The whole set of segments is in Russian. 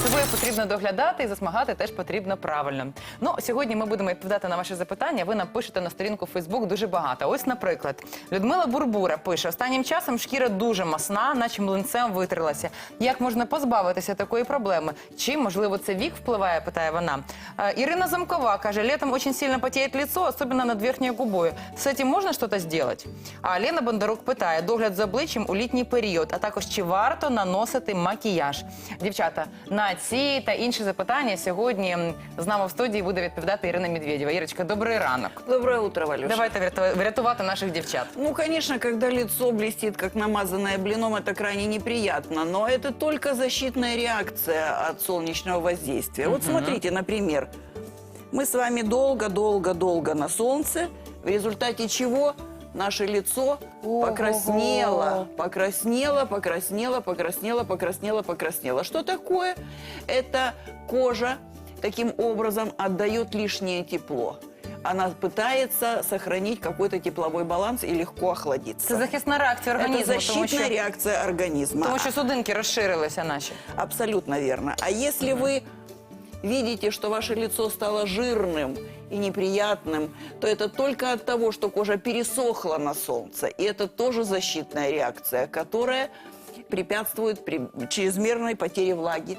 собою потрібно доглядати і засмагати теж потрібно правильно. Ну сьогодні ми будемо відповідати на ваші запитання. Ви нам пишете на сторінку Фейсбук дуже багато. Ось, наприклад, Людмила Бурбура пише: останнім часом шкіра дуже масна, наче млинцем витрилася. Як можна позбавитися такої проблеми? Чи можливо це вік впливає? Питає вона. Е, Ірина Замкова каже: летом очень сильно потеет лицо, особенно над верхньою губою. З цим можна щось зробити? А Лена Бондарук питає: догляд за обличчям у літній період, а також чи варто наносити макіяж? Дівчата, на ці та інші запитання сьогодні м, з нами в студії буде відповідати Ірина Медведєва. Ірочка, добрий ранок. Доброе утро, Валюша. Давайте вряту- врятувати наших дівчат. Ну, конечно, когда лицо блестит, как намазанное блином, это крайне неприятно. Но это только защитная реакция от солнечного воздействия. Вот смотрите, например, мы с вами долго-долго-долго на солнце, в результате чего наше лицо Ого-го. покраснело, покраснело, покраснело, покраснело, покраснело, покраснело. Что такое? Это кожа таким образом отдает лишнее тепло. Она пытается сохранить какой-то тепловой баланс и легко охладиться. Це захисна реакція Это організму, тому защитная що, реакция организма. тому що судинки розширилися наші. Абсолютно верно. А если вы видите, что ваше лицо стало жирным и неприятным, то это только от того, что кожа пересохла на солнце. И это тоже защитная реакция, которая препятствует при чрезмерной потере влаги.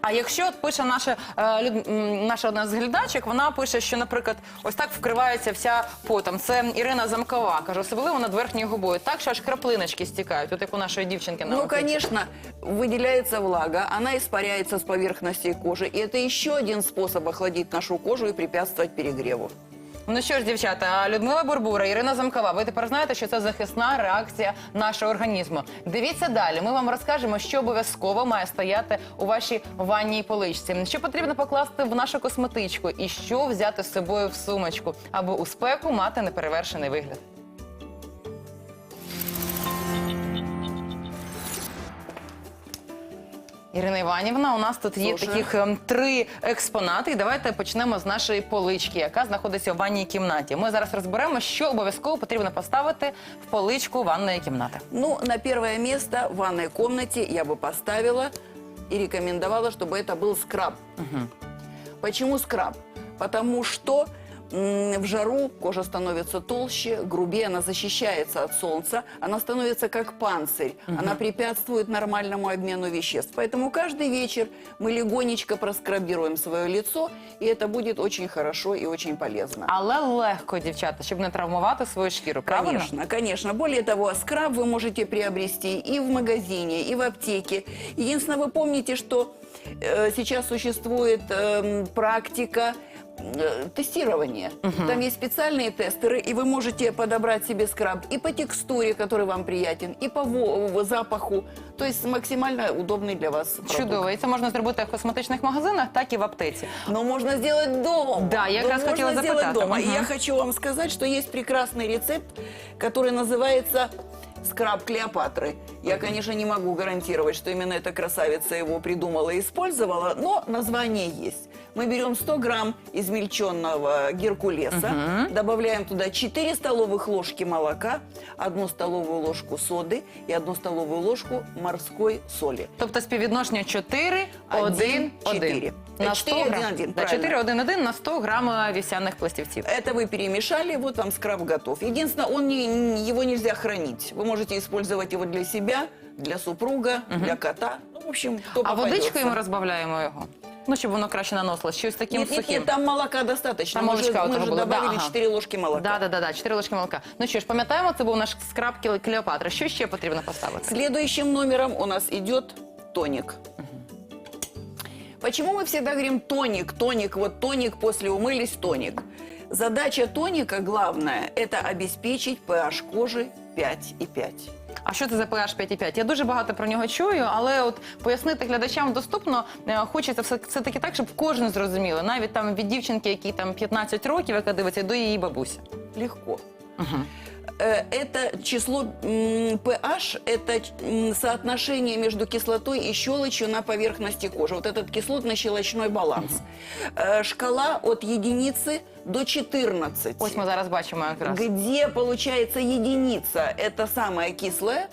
А якщо от пише наша, е, люд- м, наша одна з глядачок, вона пише, що, наприклад, ось так вкривається вся потом. Це Ірина Замкова, каже, особливо над верхньою губою. Так, що аж краплиночки стікають, от як у нашої дівчинки на Ну, обличчі. конечно, выделяется влага, она испаряется с поверхности кожи. И это еще один способ охладить нашу кожу и препятствовать перегреву. Ну що ж, дівчата, Людмила Бурбура, Ірина Замкова, ви тепер знаєте, що це захисна реакція нашого організму. Дивіться далі. Ми вам розкажемо, що обов'язково має стояти у вашій ванній поличці. Що потрібно покласти в нашу косметичку і що взяти з собою в сумочку, аби у спеку мати неперевершений вигляд. Ірина Іванівна, у нас тут є Слушаю. таких ем, три експонати. І давайте почнемо з нашої полички, яка знаходиться в ванній кімнаті. Ми зараз розберемо, що обов'язково потрібно поставити в поличку ванної кімнати. Ну, на первое место в ванной комнате я бы поставила и рекомендовала, чтобы это был скраб. Почему скраб? Потому что м, в жару кожа становится толще, грубее, она защищается от солнца, она становится как панцирь, она препятствует нормальному обмену веществ. Поэтому каждый вечер мы легонечко проскрабируем свое лицо, и это будет очень хорошо и очень полезно. Але легко, дівчата, щоб не травмувати свою шкіру. Правильно? Конечно, конечно. Более того, скраб вы можете приобрести и в магазине, и в аптеке. Единственное, вы помните, что э, сейчас существует эм, практика э, тестирования. Там есть специальные тестеры, и вы можете подобрать себе скраб и по текстуре, который вам приятен, и по во- запаху. То есть максимально удобный для вас продукт. Чудово. І це можна зробити як в косметичних магазинах, так і в аптеці. Но можно сделать дома. Да, я как раз можно хотела сделать запытать. дома. И Мгм. я хочу вам сказать, что есть прекрасный рецепт, который называется скраб Клеопатры. Я, конечно, не могу гарантировать, что именно эта красавица его придумала и использовала, но название есть. Мы берем 100 грамм измельченного геркулеса, добавляем туда 4 столовых ложки молока, 1 столовую ложку соды и 1 столовую ложку морской соли. Тобто співвідношення 4, 1, 1. чотири. На Е, 100 чотири, грам. один, один, Да, правильно. 4, 1, 1 на 100 грам е, вівсяних пластівців. Это вы перемешали, вот вам скраб готов. Единственное, он не, его нельзя хранить. Вы можете использовать его для себя, для супруга, для кота. Ну, в общем, кто А попадется. водичкою ми розбавляємо його. Ну, щоб воно краще наносилось. Щось таким Нет, нет, сухим. нет, там молока достаточно. Там мы молочка же, мы этого же было, да, добавили ага. 4 ложки молока. Да, да, да, да, 4 ложки молока. Ну що ж, пам'ятаємо, це був наш скраб Кле- Клеопатри. Що ще потрібно поставити? Следующим номером у нас идет тоник. Почему мы всегда говорим тоник, тоник, вот тоник, после умылись, тоник? Задача тоника главная – это обеспечить pH кожи 5,5. А що це за pH 5,5? Я дуже багато про нього чую, але от пояснити глядачам доступно е, хочеться все, все таки так, щоб кожен зрозуміло. Навіть там від дівчинки, якій там 15 років, яка дивиться, до її бабусі. Легко. Угу. Э, Это число pH, это соотношение между кислотой и щелочью на поверхности кожи. Вот этот кислотно-щелочной баланс. Э, Шкала от единицы до 14. Ось ми зараз бачимо якраз. Где получается единица, это самая кислая,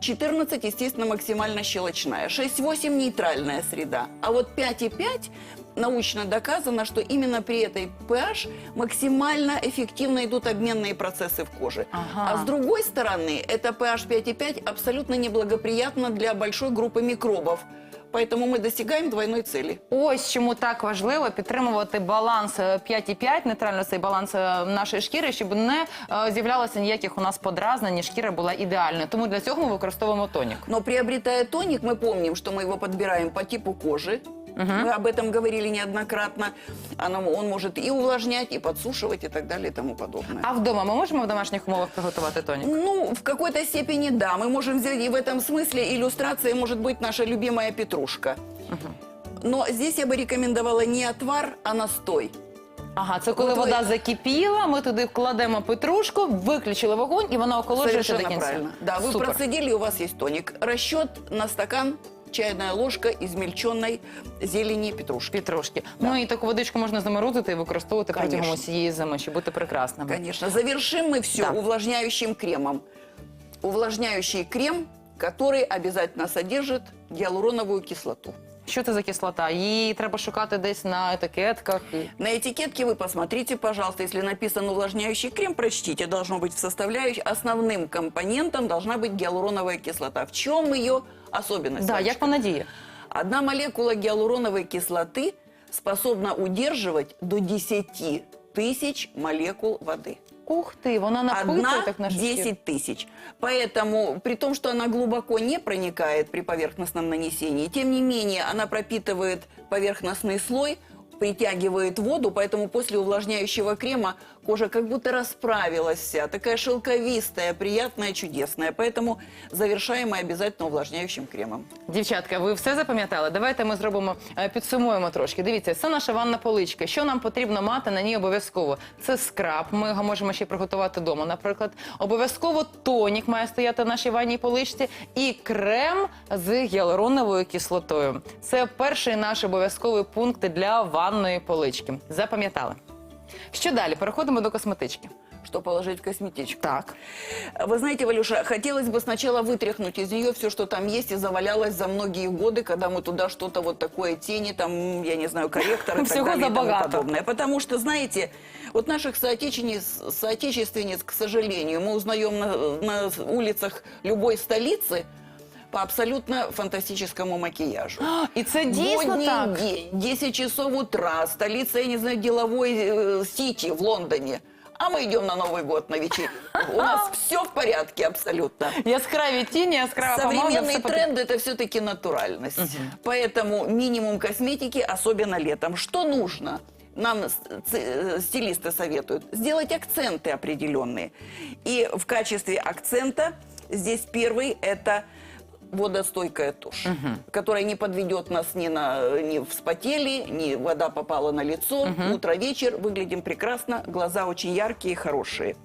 14, естественно, максимально щелочная, 6-8 нейтральная среда, а вот 5,5 научно доказано, что именно при этой pH максимально эффективно идут обменные процессы в коже. Ага. А с другой стороны, это pH 5,5 абсолютно неблагоприятно для большой группы микробов. Поэтому мы достигаем двойной цели. Ось чому так важливо підтримувати баланс е, 5,5, нейтрально цей баланс е, нашої шкіри, щоб не е, з'являлося ніяких у нас подразнень, і шкіра була ідеальною. Тому для цього ми використовуємо тонік. Но приобретая тоник, мы помним, что мы его подбираем по типу кожи. Мы об этом говорили неоднократно. Оно- он может и увлажнять, и подсушивать, и так далее, и тому подобное. А вдома ми можемо в домашніх умовах приготувати тонік? Ну, в какой-то степени да. Мы можем взять, и в этом смысле иллюстрация может быть наша любимая петрушка. Но здесь я бы рекомендовала не отвар, а настой. Ага, це коли От ви- вода закипіла, ми туди вкладемо петрушку, виключили вогонь, і вона охолоджується до Совершенно кінця. правильно. Да, вы Супер. процедили, у вас есть тоник. Расчет на стакан чайная ложка измельченной зелени петрушки. Петрушки. Ну і таку водичку можна заморозити і використовувати протягом Конечно. усієї зими, щоб бути прекрасними. Конечно. Завершим мы все Да. увлажняющим кремом. Увлажняющий крем, который обязательно содержит гиалуроновую кислоту. Що це за кислота? Її треба шукати десь на етикетках. і- На этикетке вы посмотрите, пожалуйста, если написан увлажняющий крем, прочтите, должно быть в составляющей. Основным компонентом должна быть гиалуроновая кислота. В чем ее особенность? Да, Валечка? як вона діє? Одна молекула гиалуроновой кислоты способна удерживать до 10 тысяч молекул воды. Ух ти, вона напитує Одна так шкіру. 10 тысяч. Поэтому, при том, что она глубоко не проникает при поверхностном нанесении, тем не менее она пропитывает поверхностный слой, притягивает воду, поэтому после увлажняющего крема кожа как будто расправилась вся, такая шелковистая, приятная, чудесная. Поэтому завершаем мы обязательно увлажняющим кремом. Дівчатка, ви все запам'ятали? Давайте ми зробимо, е, підсумуємо трошки. Дивіться, це наша ванна поличка. Що нам потрібно мати на ній обов'язково? Це скраб. Ми його можемо ще приготувати вдома, наприклад. Обов'язково тонік має стояти в нашій ванній поличці. І крем з гіалуроновою кислотою. Це перший наш обов'язковий пункт для ванної полички. Запам'ятали. Що далі? Переходимо до косметички. Что положить в косметичку? Так. Вы знаете, Валюша, хотелось бы сначала вытряхнуть из нее все, что там есть и завалялось за многие годы, когда мы туда что-то вот такое тени, там, я не знаю, корректоры и так Всего далее и тому подобное. Потому что, знаете, вот наших соотечественниц, соотечественниц, к сожалению, мы узнаем на, на улицах любой столицы по абсолютно фантастическому макияжу. І це дійсно Будний так. день, 10 часов утра, столица, я не знаю, деловой э, сити в Лондоне. А мы идем на Новый год на вечер. У нас все в порядке абсолютно. Яскраві тіні, яскрава помада. Современный все потрібно. тренд это все-таки натуральность. Поэтому минимум косметики, особенно летом. Что нужно? Нам с- ц- э, стилисты советуют сделать акценты определенные. И в качестве акцента здесь первый это водостойкая тушь, которая не подведет нас ни, на, ни вспотели, ни вода попала на лицо. Утро-вечер выглядим прекрасно, глаза очень яркие и хорошие.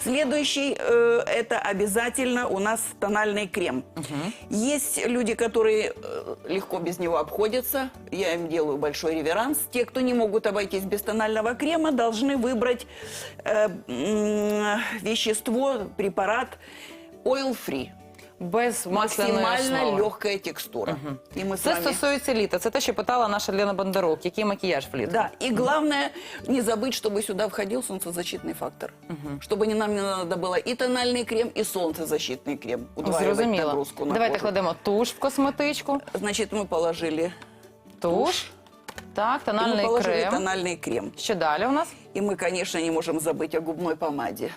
Следующий э, это обязательно у нас тональный крем. Есть люди, которые э, легко без него обходятся. Я им делаю большой реверанс. Те, кто не могут обойтись без тонального крема, должны выбрать э, м, вещество, препарат oil free Без масляної Максимально основи. легкая текстура. И мы с Це вами... стосується літа. Це те, що питала наша Лена Бондарук. Який макіяж влітку? Да, и главное не забыть, чтобы сюда входил солнцезащитный фактор. Чтобы не, нам не надо было и тональный крем, и солнцезащитный крем. Удваивать Зрозуміло. нагрузку на Давайте кожу. кладемо туш в косметичку. Значит, мы положили, Туш. Так, и мы тональний положили крем. тональный крем. Що далі у нас? И мы, конечно, не можем забыть о губной помаде.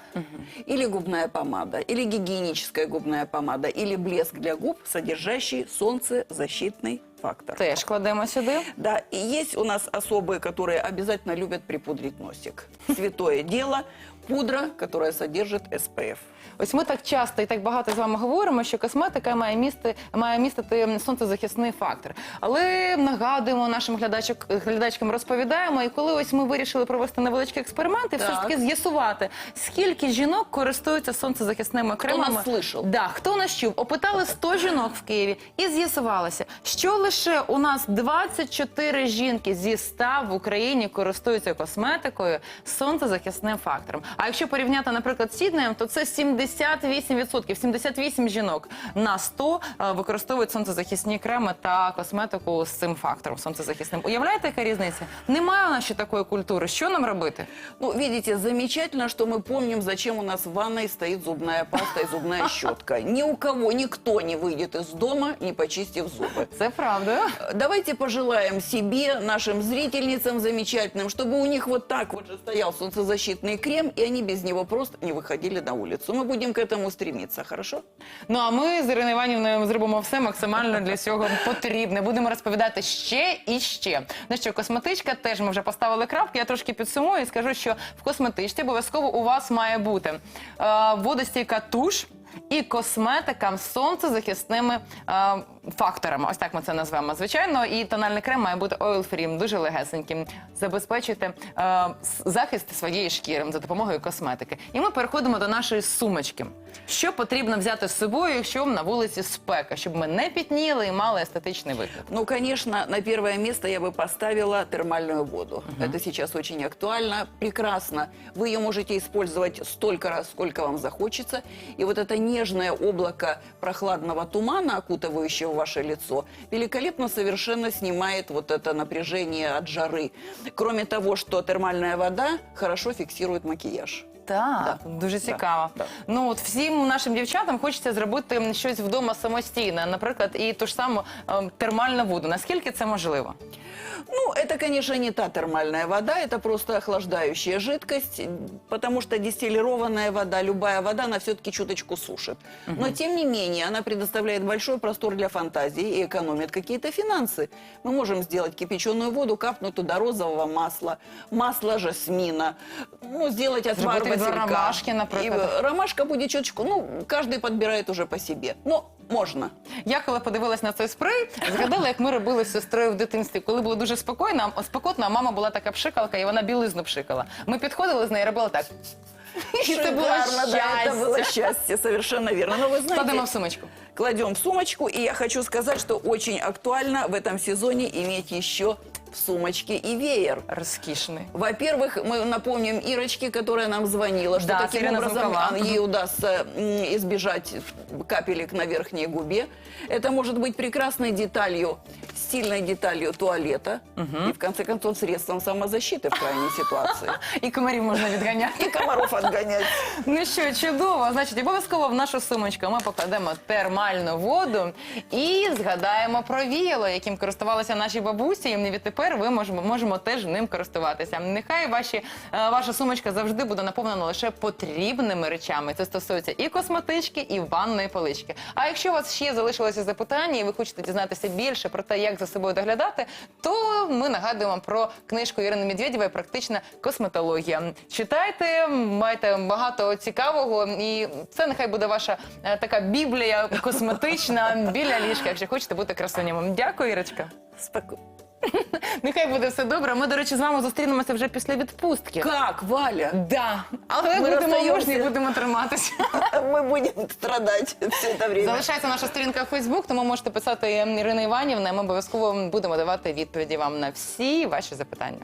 Или губная помада, или гигиеническая губная помада, или блеск для губ, содержащий солнцезащитный фактор. Теж кладемо сюди. Да, и есть у нас особые, которые обязательно любят припудрить носик. Святое дело. пудра, которая содержит SPF. Ось ми так часто і так багато з вами говоримо, що косметика має місти має містити сонцезахисний фактор. Але нагадуємо нашим глядачок, глядачкам розповідаємо. І коли ось ми вирішили провести невеличкий експеримент і все ж Так. таки з'ясувати, скільки жінок користуються сонцезахисними кремами. нас слышав? Да, хто нас чув? Опитали 100 жінок в Києві, і з'ясувалося, що лише у нас 24 жінки зі 100 в Україні користуються косметикою з сонцезахисним фактором. А якщо порівняти, наприклад, з Сіднеєм, то це 78%. 78 жінок на 100 е, використовують сонцезахисні креми та косметику з цим фактором сонцезахисним. Уявляєте, яка різниця? Немає у нас ще такої культури. Що нам робити? Ну, видите, замечательно, что мы помним, зачем у нас в ванной стоит зубная паста и зубная щетка. Ни у кого, никто не выйдет из дома, не почистив зубы. Це правда. Давайте пожелаем себе, нашим зрительницам замечательным, чтобы у них вот так вот же стоял солнцезащитный крем, и они без него просто не выходили на улицу. Мы будем к этому стремиться, хорошо? Ну а ми з Іриною Іванівною зробимо все максимально для цього потрібне. Будемо розповідати ще і ще. Ну що, косметичка теж ми вже поставили крапки. Я трошки підсумую і скажу, що в косметичці обов'язково у вас має бути е, водостійка туш. І косметикам з сонцезахисними е, факторами. Ось так ми це назвемо. Звичайно, і тональний крем має бути oil-free, дуже легесеньким. Забезпечити е, захист своєї шкіри за допомогою косметики. І ми переходимо до нашої сумочки. Що потрібно взяти з собою, якщо на вулиці спека, щоб ми не пітніли і мали естетичний вигляд? Ну, конечно, на первое место я бы поставила термальную воду. Это сейчас очень актуально, прекрасно. Вы ее можете использовать столько раз, сколько вам захочется. И вот это нежное облако прохладного тумана, окутывающего ваше лицо, великолепно совершенно снимает вот это напряжение от жары. Кроме того, что термальная вода хорошо фиксирует макияж. Так, дуже цікаво. Да, да. Ну от всім нашим дівчатам хочеться зробити щось вдома самостійне, наприклад, і ту ж саму ем, термальну воду. Наскільки це можливо? Ну, это, конечно, не та термальная вода, это просто охлаждающая жидкость, потому что дистиллированная вода, любая вода, она все-таки чуточку сушит. Но, тем не менее, она предоставляет большой простор для фантазии и экономит какие-то финансы. Мы можем сделать кипяченую воду, капнуть туда розового масла, масло жасмина, ну, сделать отвар Сделать отвар василька. ромашки, например. И, э, ромашка будет чуточку, ну, каждый подбирает уже по себе. Но можно. Я коли подивилась на цей спрей, згадала, як ми робили з сестрою в дитинстві, коли було дуже спокійно, а спекотно, а мама була така пшикалка, і вона білизну пшикала. Ми підходили з нею, робили так. І це було Шикарно, да, это было щастя. счастье, совершенно верно. Но вы знаете, Кладемо в сумочку. кладем в сумочку. И я хочу сказать, что очень актуально в этом сезоне иметь еще в сумочке и веер. Розкішний. Во-первых, мы напомним Ирочке, которая нам звонила, что Да, таким Ирина образом Замкова. а, ей удастся м, избежать капелек на верхней губе. Это может быть прекрасной деталью, стильной деталью туалета и, в конце концов, средством самозащиты в крайней ситуации. І комарів можна відганяти. И комаров отгонять. Ну що, чудово. Значить, обов'язково в нашу сумочку ми покладемо термальну воду і згадаємо про віяло, яким користувалися наші бабусі. І відтепер ви можемо, можемо теж ним користуватися. Нехай ваші, е, ваша сумочка завжди буде наповнена лише потрібними речами. Це стосується і косметички, і ванної полички. А якщо у вас ще залишилося запитання, і ви хочете дізнатися більше про те, як за собою доглядати, то ми нагадуємо про книжку Ірини Медведєвої Практична косметологія. Читайте, майте багато цікавого, і це нехай буде ваша е, така біблія косметична біля ліжка, якщо хочете бути красуням. Дякую, Ірочка. Споко- Нехай буде все добре. Ми, до речі, з вами зустрінемося вже після відпустки. Как, Валя? Да, але Ми будемо мужні, і будемо триматися. Мы будем страдать все это время. Залишається наша сторінка в Фейсбук, тому можете писати Ірина Іванівна. Ми обов'язково будемо давати відповіді вам на всі ваші запитання.